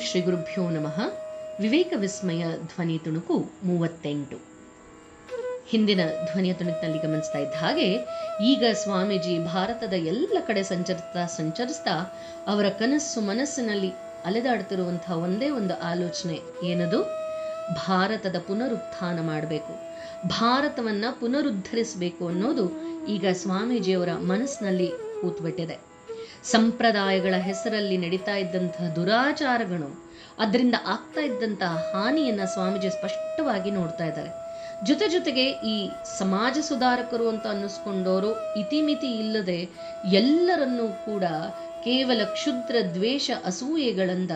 ಶ್ರೀ ಗುರುಭ್ಯೋ ನಮಃ. ವಿವೇಕ ವಿಸ್ಮಯ ಧ್ವನಿ ತುಣುಕು ಮೂವತ್ತೆಂಟು. ಹಿಂದಿನ ಧ್ವನಿಯ ತುಣುಕಿನಲ್ಲಿ ಗಮನಿಸ್ತಾ ಇದ್ದ ಹಾಗೆ, ಈಗ ಸ್ವಾಮೀಜಿ ಭಾರತದ ಎಲ್ಲ ಕಡೆ ಸಂಚರಿಸ್ತಾ ಸಂಚರಿಸ್ತಾ ಅವರ ಕನಸು ಮನಸ್ಸಿನಲ್ಲಿ ಅಲೆದಾಡ್ತಿರುವಂತಹ ಒಂದೇ ಒಂದು ಆಲೋಚನೆ ಏನದು? ಭಾರತದ ಪುನರುತ್ಥಾನ ಮಾಡಬೇಕು. ಭಾರತವನ್ನ ಪುನರುದ್ಧರಿಸಬೇಕು ಅನ್ನೋದು ಈಗ ಸ್ವಾಮೀಜಿಯವರ ಮನಸ್ಸಿನಲ್ಲಿ ಕೂತ್ಬಿಟ್ಟಿದೆ. ಸಂಪ್ರದಾಯಗಳ ಹೆಸರಲ್ಲಿ ನಡೀತಾ ಇದ್ದಂತಹ ದುರಾಚಾರಗಳು ಅದರಿಂದ ಆಗ್ತಾ ಇದ್ದಂತಹ ಹಾನಿಯನ್ನ ಸ್ವಾಮೀಜಿ ಸ್ಪಷ್ಟವಾಗಿ ನೋಡ್ತಾ ಇದ್ದಾರೆ. ಜೊತೆ ಜೊತೆಗೆ ಈ ಸಮಾಜ ಸುಧಾರಕರು ಅಂತ ಅನ್ನಿಸ್ಕೊಂಡವರು ಇತಿಮಿತಿ ಇಲ್ಲದೆ ಎಲ್ಲರನ್ನೂ ಕೂಡ ಕೇವಲ ಕ್ಷುದ್ರ ದ್ವೇಷ ಅಸೂಯೆಗಳಿಂದ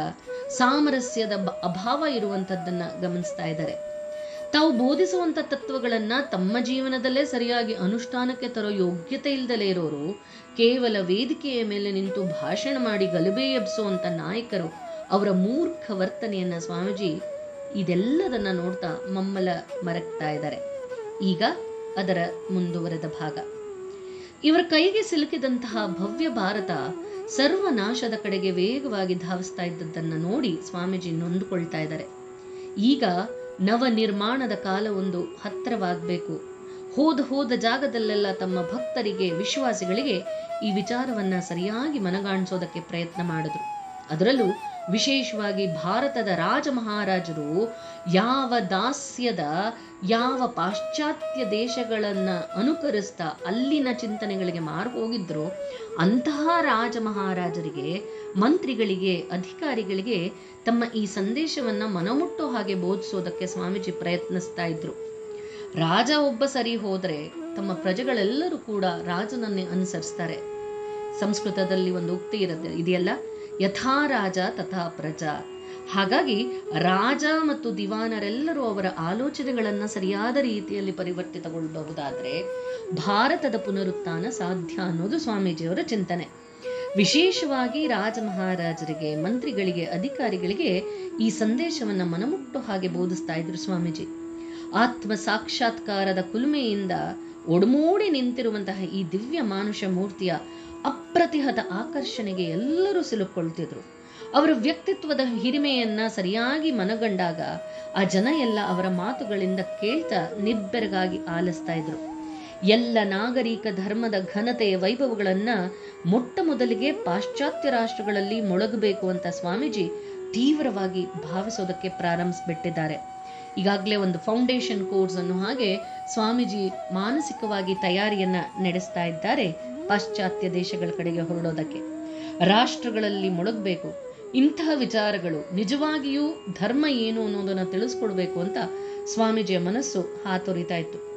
ಸಾಮರಸ್ಯದ ಅಭಾವ ಇರುವಂಥದ್ದನ್ನ ಗಮನಿಸ್ತಾ ಇದ್ದಾರೆ. ತಾವು ಬೋಧಿಸುವಂಥ ತತ್ವಗಳನ್ನ ತಮ್ಮ ಜೀವನದಲ್ಲೇ ಸರಿಯಾಗಿ ಅನುಷ್ಠಾನಕ್ಕೆ ತರೋ ಯೋಗ್ಯತೆ ಇಲ್ಲದಲೇ ಇರೋರು ಕೇವಲ ವೇದಿಕೆಯ ಮೇಲೆ ನಿಂತು ಭಾಷಣ ಮಾಡಿ ಗಲಭೆ ಎಬ್ಸುವಂತ ನಾಯಕರು ಅವರ ಮೂರ್ಖ ವರ್ತನೆಯನ್ನ ಸ್ವಾಮೀಜಿ ಇದೆಲ್ಲದನ್ನ ನೋಡ್ತಾ ಮಮ್ಮಲ ಮರಗ್ತಾ ಇದ್ದಾರೆ. ಈಗ ಅದರ ಮುಂದುವರೆದ ಭಾಗ. ಇವರ ಕೈಗೆ ಸಿಲುಕಿದಂತಹ ಭವ್ಯ ಭಾರತ ಸರ್ವನಾಶದ ಕಡೆಗೆ ವೇಗವಾಗಿ ಧಾವಿಸ್ತಾ ಇದ್ದದ್ದನ್ನ ನೋಡಿ ಸ್ವಾಮೀಜಿ ನೊಂದುಕೊಳ್ತಾ ಇದ್ದಾರೆ. ಈಗ ನವ ನಿರ್ಮಾಣದ ಕಾಲವೊಂದು ಹತ್ತಿರವಾಗಬೇಕು. ಹೋದ ಹೋದ ಜಾಗದಲ್ಲೆಲ್ಲ ತಮ್ಮ ಭಕ್ತರಿಗೆ, ವಿಶ್ವಾಸಿಗಳಿಗೆ ಈ ವಿಚಾರವನ್ನ ಸರಿಯಾಗಿ ಮನಗಾಣಿಸೋದಕ್ಕೆ ಪ್ರಯತ್ನ ಮಾಡಿದ್ರು. ಅದರಲ್ಲೂ ವಿಶೇಷವಾಗಿ ಭಾರತದ ರಾಜ ಮಹಾರಾಜರು ಯಾವ ದಾಸ್ಯದ, ಯಾವ ಪಾಶ್ಚಾತ್ಯ ದೇಶಗಳನ್ನ ಅನುಕರಿಸ್ತಾ ಅಲ್ಲಿನ ಚಿಂತನೆಗಳಿಗೆ ಮಾರು ಹೋಗಿದ್ರು ಅಂತಹ ರಾಜ ಮಹಾರಾಜರಿಗೆ ಮಂತ್ರಿಗಳಿಗೆ, ಅಧಿಕಾರಿಗಳಿಗೆ ತಮ್ಮ ಈ ಸಂದೇಶವನ್ನ ಮನಮುಟ್ಟೋ ಹಾಗೆ ಬೋಧಿಸೋದಕ್ಕೆ ಸ್ವಾಮೀಜಿ ಪ್ರಯತ್ನಿಸ್ತಾ ಇದ್ರು. ರಾಜ ಒಬ್ಬ ಸರಿ ಹೋದ್ರೆ ತಮ್ಮ ಪ್ರಜೆಗಳೆಲ್ಲರೂ ಕೂಡ ರಾಜನನ್ನೇ ಅನುಸರಿಸ್ತಾರೆ. ಸಂಸ್ಕೃತದಲ್ಲಿ ಒಂದು ಉಕ್ತಿ ಇರುತ್ತೆ, ಇದೆಯಲ್ಲ? ಯಥಾ ರಾಜ ತಥಾ ಪ್ರಜಾ. ಹಾಗಾಗಿ ರಾಜ ಮತ್ತು ದಿವಾನರೆಲ್ಲರೂ ಅವರ ಆಲೋಚನೆಗಳನ್ನು ಸರಿಯಾದ ರೀತಿಯಲ್ಲಿ ಪರಿವರ್ತಿತಗೊಳ್ಳಬಹುದಾದರೆ ಭಾರತದ ಪುನರುತ್ಥಾನ ಸಾಧ್ಯ ಅನ್ನೋದು ಸ್ವಾಮೀಜಿಯವರ ಚಿಂತನೆ. ವಿಶೇಷವಾಗಿ ರಾಜ ಮಹಾರಾಜರಿಗೆ ಮಂತ್ರಿಗಳಿಗೆ, ಅಧಿಕಾರಿಗಳಿಗೆ ಈ ಸಂದೇಶವನ್ನು ಮನಮುಟ್ಟು ಹಾಗೆ ಬೋಧಿಸ್ತಾ ಇದ್ರು ಸ್ವಾಮೀಜಿ. ಆತ್ಮ ಸಾಕ್ಷಾತ್ಕಾರದ ಕುಲುಮೆಯಿಂದ ಒಡಮೂಡಿ ನಿಂತಿರುವಂತಹ ಈ ದಿವ್ಯ ಮಾನುಷ ಮೂರ್ತಿಯ ಅಪ್ರತಿಹತ ಆಕರ್ಷಣೆಗೆ ಎಲ್ಲರೂ ಸಿಲುಕೊಳ್ತಿದ್ರು. ಅವರ ವ್ಯಕ್ತಿತ್ವದ ಹಿರಿಮೆಯನ್ನ ಸರಿಯಾಗಿ ಮನಗಂಡಾಗ ಆ ಜನ ಎಲ್ಲ ಅವರ ಮಾತುಗಳಿಂದ ಕೇಳ್ತಾ ನಿಬ್ಬೆರಗಾಗಿ ಆಲಿಸ್ತಾ ಇದ್ರು. ಎಲ್ಲ ನಾಗರಿಕ ಧರ್ಮದ ಘನತೆಯ ವೈಭವಗಳನ್ನ ಮೊಟ್ಟ ಮೊದಲಿಗೆ ಪಾಶ್ಚಾತ್ಯ ರಾಷ್ಟ್ರಗಳಲ್ಲಿ ಮೊಳಗಬೇಕು ಅಂತ ಸ್ವಾಮೀಜಿ ತೀವ್ರವಾಗಿ ಭಾವಿಸೋದಕ್ಕೆ ಪ್ರಾರಂಭಿಸ್ಬಿಟ್ಟಿದ್ದಾರೆ. ಈಗಾಗಲೇ ಒಂದು ಫೌಂಡೇಶನ್ ಕೋರ್ಸ್ ಅನ್ನು ಹಾಗೆ ಸ್ವಾಮೀಜಿ ಮಾನಸಿಕವಾಗಿ ತಯಾರಿಯನ್ನ ನಡೆಸ್ತಾ ಇದ್ದಾರೆ ಪಾಶ್ಚಾತ್ಯ ದೇಶಗಳ ಕಡೆಗೆ ಹೊರಡೋದಕ್ಕೆ. ರಾಷ್ಟ್ರಗಳಲ್ಲಿ ಮೊಳಗಬೇಕು. ಇಂತಹ ವಿಚಾರಗಳು ನಿಜವಾಗಿಯೂ ಧರ್ಮ ಏನು ಅನ್ನೋದನ್ನ ತಿಳಿಸ್ಕೊಡ್ಬೇಕು ಅಂತ ಸ್ವಾಮೀಜಿಯ ಮನಸ್ಸು ಹಾತೊರಿತಾ ಇತ್ತು.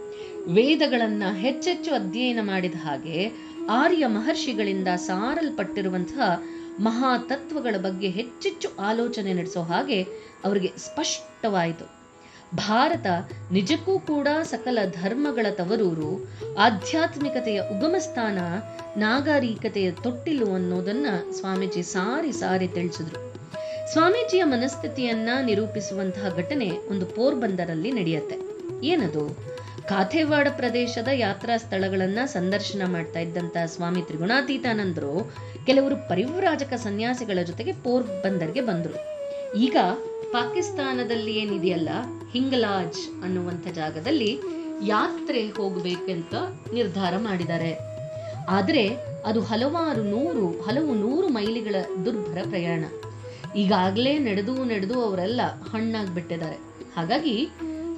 ವೇದಗಳನ್ನ ಹೆಚ್ಚೆಚ್ಚು ಅಧ್ಯಯನ ಮಾಡಿದ ಹಾಗೆ ಆರ್ಯ ಮಹರ್ಷಿಗಳಿಂದ ಸಾರಲ್ಪಟ್ಟಿರುವಂತಹ ಮಹಾ ತತ್ವಗಳ ಬಗ್ಗೆ ಹೆಚ್ಚೆಚ್ಚು ಆಲೋಚನೆ ನಡೆಸೋ ಹಾಗೆ ಅವರಿಗೆ ಸ್ಪಷ್ಟವಾಯಿತು. ಭಾರತ ನಿಜಕ್ಕೂ ಕೂಡ ಸಕಲ ಧರ್ಮಗಳ ತವರೂರು, ಆಧ್ಯಾತ್ಮಿಕತೆಯ ಉಗಮಸ್ಥಾನ, ನಾಗರಿಕತೆಯ ತೊಟ್ಟಿಲು ಅನ್ನೋದನ್ನ ಸ್ವಾಮೀಜಿ ಸಾರಿ ಸಾರಿ ತಿಳಿಸಿದ್ರು. ಸ್ವಾಮೀಜಿಯ ಮನಸ್ಥಿತಿಯನ್ನ ನಿರೂಪಿಸುವಂತಹ ಘಟನೆ ಒಂದು ಪೋರ್ಬಂದರಲ್ಲಿ ನಡೆಯುತ್ತೆ. ಏನದು? ಕಾಥೇವಾಡ ಪ್ರದೇಶದ ಯಾತ್ರಾ ಸ್ಥಳಗಳನ್ನ ಸಂದರ್ಶನ ಮಾಡ್ತಾ ಇದ್ದಂತಹ ಸ್ವಾಮಿ ತ್ರಿಗುಣಾತೀತಾನಂದರು, ಕೆಲವರು ಪರಿವ್ರಾಜಕ ಸನ್ಯಾಸಿಗಳ ಜೊತೆಗೆ ಪೋರ್ಬಂದರ್ಗೆ ಬಂದರು. ಈಗ ಪಾಕಿಸ್ತಾನದಲ್ಲಿ ಏನಿದೆಯಲ್ಲ, ಹಿಂಗಲಾಜ್ ಅನ್ನುವಂಥ ಜಾಗದಲ್ಲಿ ಯಾತ್ರೆ ಹೋಗಬೇಕಂತ ನಿರ್ಧಾರ ಮಾಡಿದ್ದಾರೆ. ಆದರೆ ಅದು ಹಲವಾರು ನೂರು, ಹಲವು ನೂರು ಮೈಲಿಗಳ ದುರ್ಭರ ಪ್ರಯಾಣ. ಈಗಾಗಲೇ ನಡೆದು ನಡೆದು ಅವರೆಲ್ಲ ಹಣ್ಣಾಗ್ಬಿಟ್ಟಿದ್ದಾರೆ. ಹಾಗಾಗಿ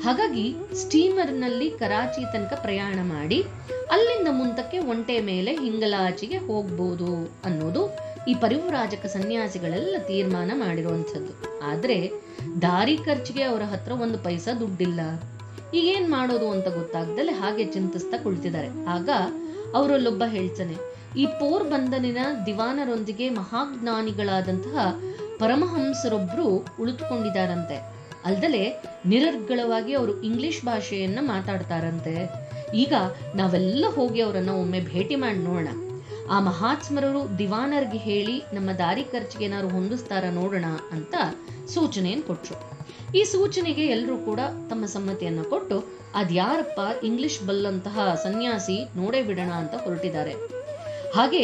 ಹಾಗಾಗಿ ಸ್ಟೀಮರ್ನಲ್ಲಿ ಕರಾಚಿ ತನಕ ಪ್ರಯಾಣ ಮಾಡಿ, ಅಲ್ಲಿಂದ ಮುಂದಕ್ಕೆ ಒಂಟೆ ಮೇಲೆ ಹಿಂಗಲಾಚಿಗೆ ಹೋಗ್ಬೋದು ಅನ್ನೋದು ಈ ಪರಿವ್ರಾಜಕ ಸನ್ಯಾಸಿಗಳೆಲ್ಲ ತೀರ್ಮಾನ ಮಾಡಿರುವಂಥದ್ದು. ಆದರೆ ದಾರಿ ಖರ್ಚಿಗೆ ಅವರ ಹತ್ರ ಒಂದು ಪೈಸಾ ದುಡ್ಡಿಲ್ಲ. ಈಗೇನ್ ಮಾಡೋದು ಅಂತ ಗೊತ್ತಾಗ್ದಲೆ ಹಾಗೆ ಚಿಂತಿಸ್ತಾ ಕುಳಿತಿದ್ದಾರೆ. ಆಗ ಅವರಲ್ಲೊಬ್ಬ ಹೇಳ್ತಾನೆ, ಈ ಪೋರ್ ಬಂಧನಿನ ದಿವಾನರೊಂದಿಗೆ ಮಹಾಜ್ಞಾನಿಗಳಾದಂತಹ ಪರಮಹಂಸರೊಬ್ರು ಉಳಿದುಕೊಂಡಿದ್ದಾರಂತೆ. ಅಲ್ದಲೆ ನಿರರ್ಗಳವಾಗಿ ಅವರು ಇಂಗ್ಲಿಷ್ ಭಾಷೆಯನ್ನ ಮಾತಾಡ್ತಾರಂತೆ. ಈಗ ನಾವೆಲ್ಲ ಹೋಗಿ ಅವರನ್ನ ಒಮ್ಮೆ ಭೇಟಿ ಮಾಡಿ ನೋಡೋಣ. ಆ ಮಹಾತ್ಮರರು ದಿವಾನರ್ಗೆ ಹೇಳಿ, ನಮ್ಮ ದಾರಿ ಖರ್ಚಿಗೆ ಏನಾದ್ರು ಹೊಂದಿಸ್ತಾರ ನೋಡೋಣ ಅಂತ ಸೂಚನೆಯನ್ನು ಕೊಟ್ರು. ಈ ಸೂಚನೆಗೆ ಎಲ್ಲರೂ ಕೂಡ ತಮ್ಮ ಸಮ್ಮತಿಯನ್ನ ಕೊಟ್ಟು, ಅದ್ಯಾರಪ್ಪ, ಇಂಗ್ಲಿಷ್ ಬಲ್ಲಂತಹ ಸನ್ಯಾಸಿ ನೋಡೇ ಬಿಡೋಣ ಅಂತ ಹೊರಟಿದ್ದಾರೆ. ಹಾಗೆ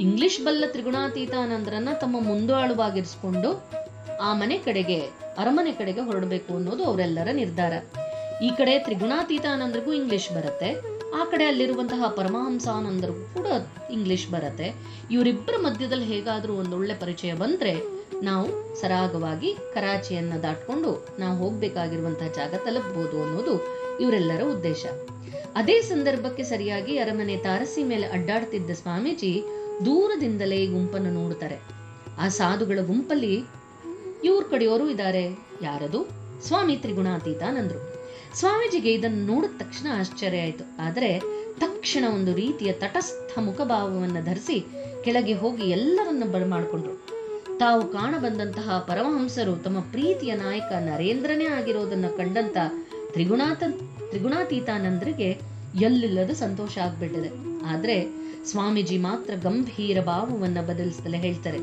ಇಂಗ್ಲಿಷ್ ಬಲ್ಲ ತ್ರಿಗುಣಾತೀತಾನಂದರನ್ನ ತಮ್ಮ ಮುಂದಾಳುವಾಗಿರಿಸಿಕೊಂಡು ಆ ಮನೆ ಕಡೆಗೆ, ಅರಮನೆ ಕಡೆಗೆ ಹೊರಡಬೇಕು ಅನ್ನೋದು ಅವರೆಲ್ಲರ ನಿರ್ಧಾರ. ಈ ಕಡೆ ತ್ರಿಗುಣಾತೀತಾನಂದರಿಗೂ ಇಂಗ್ಲಿಷ್ ಬರುತ್ತೆ ಆ ಕಡೆ ಅಲ್ಲಿರುವಂತಹ ಪರಮಹಂಸಾನಂದರಿಗೂ ಕೂಡ ಇಂಗ್ಲಿಷ್ ಬರುತ್ತೆ. ಇವರಿಬ್ಬರ ಮಧ್ಯದಲ್ಲಿ ಹೇಗಾದ್ರೂ ಒಂದೊಳ್ಳೆ ಪರಿಚಯ ಬಂದ್ರೆ ನಾವು ಸರಾಗವಾಗಿ ಕರಾಚಿಯನ್ನ ದಾಟ್ಕೊಂಡು ನಾವು ಹೋಗ್ಬೇಕಾಗಿರುವಂತಹ ಜಾಗ ತಲುಪಬಹುದು ಅನ್ನೋದು ಇವರೆಲ್ಲರ ಉದ್ದೇಶ. ಅದೇ ಸಂದರ್ಭಕ್ಕೆ ಸರಿಯಾಗಿ ಅರಮನೆ ತಾರಸಿ ಮೇಲೆ ಅಡ್ಡಾಡ್ತಿದ್ದ ಸ್ವಾಮೀಜಿ ದೂರದಿಂದಲೇ ಗುಂಪನ್ನು ನೋಡ್ತಾರೆ ಆ ಸಾಧುಗಳ ಗುಂಪಲ್ಲಿ ಇವ್ರ ಕಡೆಯವರು ಇದ್ದಾರೆ ಯಾರದು? ಸ್ವಾಮಿ ತ್ರಿಗುಣಾತೀತಾನಂದ್ರು ಸ್ವಾಮೀಜಿಗೆ ಇದನ್ನು ನೋಡಿದ ತಕ್ಷಣ ಆಶ್ಚರ್ಯ ಆಯಿತು. ಆದರೆ ತಕ್ಷಣ ಒಂದು ರೀತಿಯ ತಟಸ್ಥ ಮುಖಭಾವವನ್ನು ಧರಿಸಿ ಕೆಳಗೆ ಹೋಗಿ ಎಲ್ಲರನ್ನ ಬರಮಾಡಿಕೊಂಡ್ರು ತಾವು ಕಾಣಬಂದಂತಹ ಪರಮಹಂಸರು ತಮ್ಮ ಪ್ರೀತಿಯ ನಾಯಕ ನರೇಂದ್ರನೇ ಆಗಿರೋದನ್ನ ಕಂಡಂತ ತ್ರಿಗುಣಾತ, ತ್ರಿಗುಣಾತೀತಾನಂದ್ರಿಗೆ ಎಲ್ಲಿಲ್ಲದ ಸಂತೋಷ ಆಗ್ಬಿಟ್ಟಿದೆ. ಆದ್ರೆ ಸ್ವಾಮೀಜಿ ಮಾತ್ರ ಗಂಭೀರ ಭಾವವನ್ನ ಬದಲಿಸ್ತಲೇ ಹೇಳ್ತಾರೆ.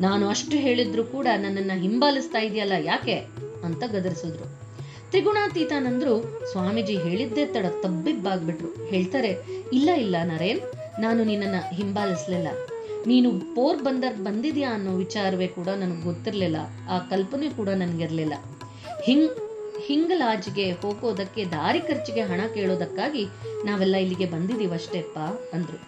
ನಾನು ಅಷ್ಟು ಹೇಳಿದ್ರು ಕೂಡ ನನ್ನನ್ನ ಹಿಂಬಾಲಿಸ್ತಾ ಇದೆಯಲ್ಲ ಯಾಕೆ? ಅಂತ ಗದರಿಸಿದ್ರು. ತ್ರಿಗುಣಾತೀತಾನಂದ್ರು ಸ್ವಾಮೀಜಿ ಹೇಳಿದ್ದೇ ತಡ ತಬ್ಬಿಬ್ಬಾಗ್ಬಿಟ್ರು. ಹೇಳ್ತಾರೆ, ಇಲ್ಲ ಇಲ್ಲ ನರೇನ್ ನಾನು ನಿನ್ನನ್ನ ಹಿಂಬಾಲಿಸ್ಲಿಲ್ಲ. ನೀನು ಪೋರ್ ಬಂದರ್ ಬಂದಿದ್ಯಾ ಅನ್ನೋ ವಿಚಾರವೇ ಕೂಡ ನನಗೆ ಗೊತ್ತಿರ್ಲಿಲ್ಲ. ಆ ಕಲ್ಪನೆ ಕೂಡ ನನ್ಗಿರ್ಲಿಲ್ಲ. ಹಿಂಗ್, ಹಿಂಗಲಾಜಿಗೆ ಹೋಗೋದಕ್ಕೆ, ದಾರಿ ಖರ್ಚಿಗೆ ಹಣ ಕೇಳೋದಕ್ಕಾಗಿ ನಾವೆಲ್ಲ ಇಲ್ಲಿಗೆ ಬಂದಿದ್ದೀವಷ್ಟೇಪ್ಪ ಅಂದ್ರು.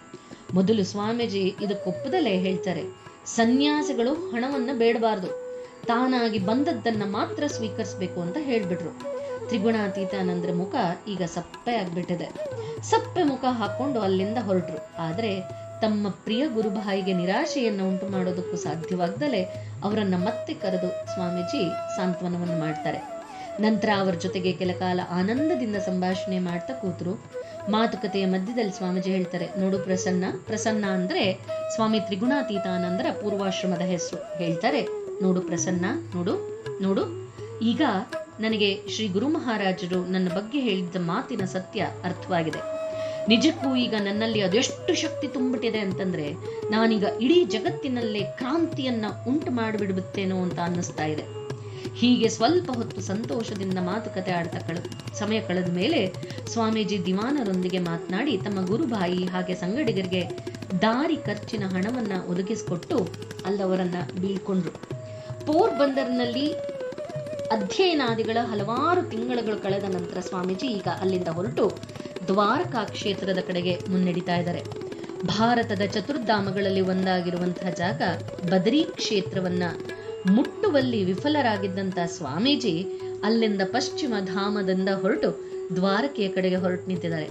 ಮೊದಲು ಸ್ವಾಮೀಜಿ ಇದಕ್ಕೊಪ್ಪದಲ್ಲೇ ಹೇಳ್ತಾರೆ, ಸನ್ಯಾಸಿಗಳು ಹಣವನ್ನ ಬೇಡಬಾರ್ದು. ತಾನಾಗಿ ಬಂದದ್ದನ್ನ ಮಾತ್ರ ಸ್ವೀಕರಿಸಬೇಕು ಅಂತ ಹೇಳ್ಬಿಟ್ರು. ತ್ರಿಗುಣಾತೀತಾನಂದ್ರ ಮುಖ ಈಗ ಸಪ್ಪೆ ಆಗ್ಬಿಟ್ಟಿದೆ. ಸಪ್ಪೆ ಮುಖ ಹಾಕೊಂಡು ಅಲ್ಲಿಂದ ಹೊರಟ್ರು. ಆದ್ರೆ ತಮ್ಮ ಪ್ರಿಯ ಗುರುಭಾಯಿಗೆ ನಿರಾಶೆಯನ್ನು ಉಂಟು ಮಾಡೋದಕ್ಕೂ ಸಾಧ್ಯವಾಗ್ದಲೆ ಅವರನ್ನ ಮತ್ತೆ ಕರೆದು ಸ್ವಾಮೀಜಿ ಸಾಂತ್ವನವನ್ನು ಮಾಡ್ತಾರೆ. ನಂತರ ಅವರ ಜೊತೆಗೆ ಕೆಲ ಕಾಲ ಆನಂದದಿಂದ ಸಂಭಾಷಣೆ ಮಾಡ್ತಾ ಕೂತರು. ಮಾತುಕತೆಯ ಮಧ್ಯದಲ್ಲಿ ಸ್ವಾಮೀಜಿ ಹೇಳ್ತಾರೆ, ನೋಡು ಪ್ರಸನ್ನ ಪ್ರಸನ್ನ ಅಂದ್ರೆ ಸ್ವಾಮಿ ತ್ರಿಗುಣಾತೀತಾನಂದರ ಪೂರ್ವಾಶ್ರಮದ ಹೆಸರು. ಹೇಳ್ತಾರೆ ನೋಡು ಪ್ರಸನ್ನ, ನೋಡು ನೋಡು. ಈಗ ನನಗೆ ಶ್ರೀ ಗುರು ಮಹಾರಾಜರು ನನ್ನ ಬಗ್ಗೆ ಹೇಳಿದ್ದ ಮಾತಿನ ಸತ್ಯ ಅರ್ಥವಾಗಿದೆ. ನಿಜಕ್ಕೂ ಈಗ ನನ್ನಲ್ಲಿ ಅದೆಷ್ಟು ಶಕ್ತಿ ತುಂಬಿಟ್ಟಿದೆ ಅಂತಂದ್ರೆ, ನಾನೀಗ ಇಡೀ ಜಗತ್ತಿನಲ್ಲೇ ಕ್ರಾಂತಿಯನ್ನ ಉಂಟು ಮಾಡಿಬಿಡುತ್ತೇನೋ ಅಂತ ಅನ್ನಿಸ್ತಾ ಇದೆ. ಹೀಗೆ ಸ್ವಲ್ಪ ಹೊತ್ತು ಸಂತೋಷದಿಂದ ಮಾತುಕತೆ ಆಡ್ತಾ ಕಳ, ಸಮಯ ಕಳೆದ ಮೇಲೆ ಸ್ವಾಮೀಜಿ ದಿವಾನರೊಂದಿಗೆ ಮಾತನಾಡಿ ತಮ್ಮ ಗುರುಬಾಯಿ ಹಾಗೆ ಸಂಗಡಿಗರಿಗೆ ದಾರಿ ಖರ್ಚಿನ ಹಣವನ್ನ ಒದಗಿಸಿಕೊಟ್ಟು ಅಲ್ಲವರನ್ನ ಬೀಳ್ಕೊಂಡ್ರು. ಪೋರ್ ಬಂದರ್ನಲ್ಲಿ ಅಧ್ಯಯನಾದಿಗಳ ಹಲವಾರು ತಿಂಗಳುಗಳು ಕಳೆದ ನಂತರ ಸ್ವಾಮೀಜಿ ಈಗ ಅಲ್ಲಿಂದ ಹೊರಟು ದ್ವಾರಕಾ ಕ್ಷೇತ್ರದ ಕಡೆಗೆ ಮುನ್ನಡೀತಾ ಇದ್ದಾರೆ. ಭಾರತದ ಚತುರ್ಧಾಮಗಳಲ್ಲಿ ಒಂದಾಗಿರುವಂತಹ ಜಾಗ ಬದರಿ ಕ್ಷೇತ್ರವನ್ನ ಮುಟ್ಟುವಲ್ಲಿ ವಿಫಲರಾಗಿದ್ದಂಥ ಸ್ವಾಮೀಜಿ ಅಲ್ಲಿಂದ ಪಶ್ಚಿಮ ಧಾಮದಿಂದ ಹೊರಟು ದ್ವಾರಕೆಯ ಕಡೆಗೆ ಹೊರಟು ನಿಂತಿದ್ದಾರೆ.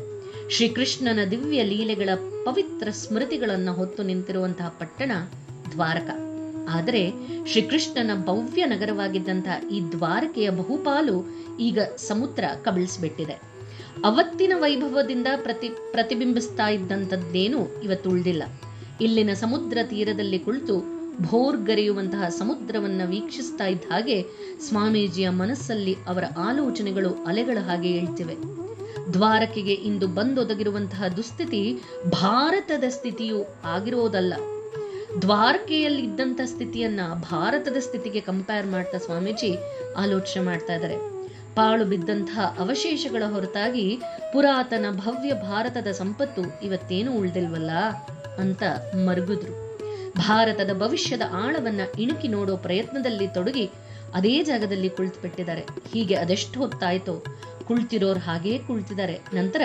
ಶ್ರೀಕೃಷ್ಣನ ದಿವ್ಯ ಲೀಲೆಗಳ ಪವಿತ್ರ ಸ್ಮೃತಿಗಳನ್ನ ಹೊತ್ತು ನಿಂತಿರುವಂತಹ ಪಟ್ಟಣ ದ್ವಾರಕ. ಆದರೆ ಶ್ರೀಕೃಷ್ಣನ ಭವ್ಯ ನಗರವಾಗಿದ್ದಂತಹ ಈ ದ್ವಾರಕೆಯ ಬಹುಪಾಲು ಈಗ ಸಮುದ್ರ ಕಬಳಿಸ್ಬಿಟ್ಟಿದೆ. ಅವತ್ತಿನ ವೈಭವದಿಂದ ಪ್ರತಿ, ಪ್ರತಿಬಿಂಬಿಸ್ತಾ ಇದ್ದಂಥದ್ದೇನು ಇವತ್ತು ಉಳಿದಿಲ್ಲ. ಇಲ್ಲಿನ ಸಮುದ್ರ ತೀರದಲ್ಲಿ ಕುಳಿತು ಭೋರ್ಗರೆಯುವಂತಹ ಸಮುದ್ರವನ್ನ ವೀಕ್ಷಿಸ್ತಾ ಇದ್ದ ಹಾಗೆ ಸ್ವಾಮೀಜಿಯ ಮನಸ್ಸಲ್ಲಿ ಅವರ ಆಲೋಚನೆಗಳು ಅಲೆಗಳ ಹಾಗೆ ಹೇಳ್ತಿವೆ ದ್ವಾರಕೆಗೆ ಇಂದು ಬಂದೊದಗಿರುವಂತಹ ದುಸ್ಥಿತಿ ಭಾರತದ ಸ್ಥಿತಿಯು ಆಗಿರೋದಲ್ಲ. ದ್ವಾರಕೆಯಲ್ಲಿ ಇದ್ದಂತ ಸ್ಥಿತಿಯನ್ನ ಭಾರತದ ಸ್ಥಿತಿಗೆ ಕಂಪೇರ್ ಮಾಡ್ತಾ ಸ್ವಾಮೀಜಿ ಆಲೋಚನೆ ಮಾಡ್ತಾ ಇದ್ದಾರೆ. ಪಾಳು ಬಿದ್ದಂತಹ ಅವಶೇಷಗಳ ಹೊರತಾಗಿ ಪುರಾತನ ಭವ್ಯ ಭಾರತದ ಸಂಪತ್ತು ಇವತ್ತೇನು ಉಳ್ದಿಲ್ವಲ್ಲ ಅಂತ ಮರುಗಿದ್ರು. ಭಾರತದ ಭವಿಷ್ಯದ ಆಳವನ್ನ ಇಣುಕಿ ನೋಡೋ ಪ್ರಯತ್ನದಲ್ಲಿ ತೊಡಗಿ ಅದೇ ಜಾಗದಲ್ಲಿ ಕುಳಿತುಬಿಟ್ಟಿದ್ದಾರೆ. ಹೀಗೆ ಅದೆಷ್ಟು ಹೊತ್ತಾಯ್ತೋ ಕುಳ್ತಿರೋರ್ ಹಾಗೇ ಕುಳಿತಿದ್ದಾರೆ. ನಂತರ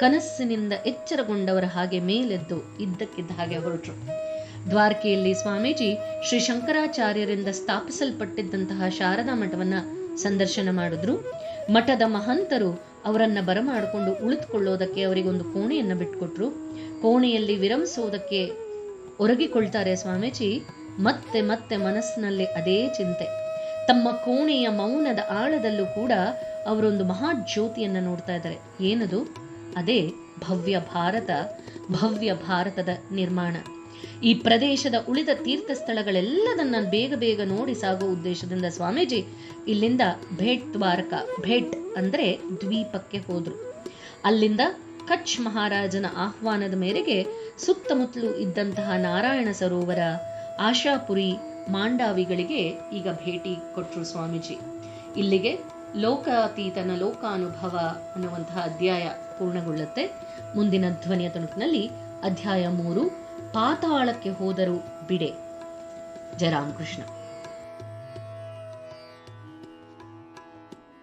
ಕನಸಿನಿಂದ ಎಚ್ಚರಗೊಂಡವರ ಹಾಗೆ ಮೇಲೆದ್ದು ಇದ್ದಕ್ಕಿದ್ದ ಹಾಗೆ ಹೊರಟರು. ದ್ವಾರಕೆಯಲ್ಲಿ ಸ್ವಾಮೀಜಿ ಶ್ರೀ ಶಂಕರಾಚಾರ್ಯರಿಂದ ಸ್ಥಾಪಿಸಲ್ಪಟ್ಟಿದ್ದಂತಹ ಶಾರದಾ ಮಠವನ್ನ ಸಂದರ್ಶನ ಮಾಡಿದ್ರು. ಮಠದ ಮಹಂತರು ಅವರನ್ನ ಬರಮಾಡಿಕೊಂಡು ಉಳಿದುಕೊಳ್ಳೋದಕ್ಕೆ ಅವರಿಗೊಂದು ಕೋಣೆಯನ್ನ ಬಿಟ್ಕೊಟ್ರು. ಕೋಣೆಯಲ್ಲಿ ವಿರಮಿಸೋದಕ್ಕೆ ಒರಗಿಕೊಳ್ತಾರೆ ಸ್ವಾಮೀಜಿ. ಮತ್ತೆ ಮತ್ತೆ ಮನಸ್ಸಿನಲ್ಲಿ ಅದೇ ಚಿಂತೆ. ತಮ್ಮ ಕೋಣೆಯ ಮೌನದ ಆಳದಲ್ಲೂ ಕೂಡ ಅವರೊಂದು ಮಹಾ ಜ್ಯೋತಿಯನ್ನ ನೋಡ್ತಾ ಇದ್ದಾರೆ. ಏನದು? ಅದೇ ಭವ್ಯ ಭಾರತ, ಭವ್ಯ ಭಾರತದ ನಿರ್ಮಾಣ. ಈ ಪ್ರದೇಶದ ಉಳಿದ ತೀರ್ಥ ಸ್ಥಳಗಳೆಲ್ಲದನ್ನ ಬೇಗ ಬೇಗ ನೋಡಿ ಸಾಗೋ ಉದ್ದೇಶದಿಂದ ಸ್ವಾಮೀಜಿ ಇಲ್ಲಿಂದ ಭೇಟ್ ದ್ವಾರಕ, ಭೇಟ್ ಅಂದ್ರೆ ದ್ವೀಪಕ್ಕೆ ಹೋದ್ರು. ಅಲ್ಲಿಂದ ಕಚ್ ಮಹಾರಾಜನ ಆಹ್ವಾನದ ಮೇರೆಗೆ ಸುತ್ತಮುತ್ತಲು ಇದ್ದಂತಹ ನಾರಾಯಣ ಸರೋವರ, ಆಶಾಪುರಿ ಮಾಂಡಾವಿಗಳಿಗೆ ಈಗ ಭೇಟಿ ಕೊಟ್ಟರು ಸ್ವಾಮೀಜಿ. ಇಲ್ಲಿಗೆ ಲೋಕಾತೀತನ ಲೋಕಾನುಭವ ಅನ್ನುವಂತಹ ಅಧ್ಯಾಯ ಪೂರ್ಣಗೊಳ್ಳುತ್ತೆ. ಮುಂದಿನ ಧ್ವನಿಯ ತುಣುಕಿನಲ್ಲಿ ಅಧ್ಯಾಯ ಮೂರು. ಪಾತಾಳಕ್ಕೆ ಹೋದರೂ ಬಿಡೆ. ಜಯ ರಾಮಕೃಷ್ಣ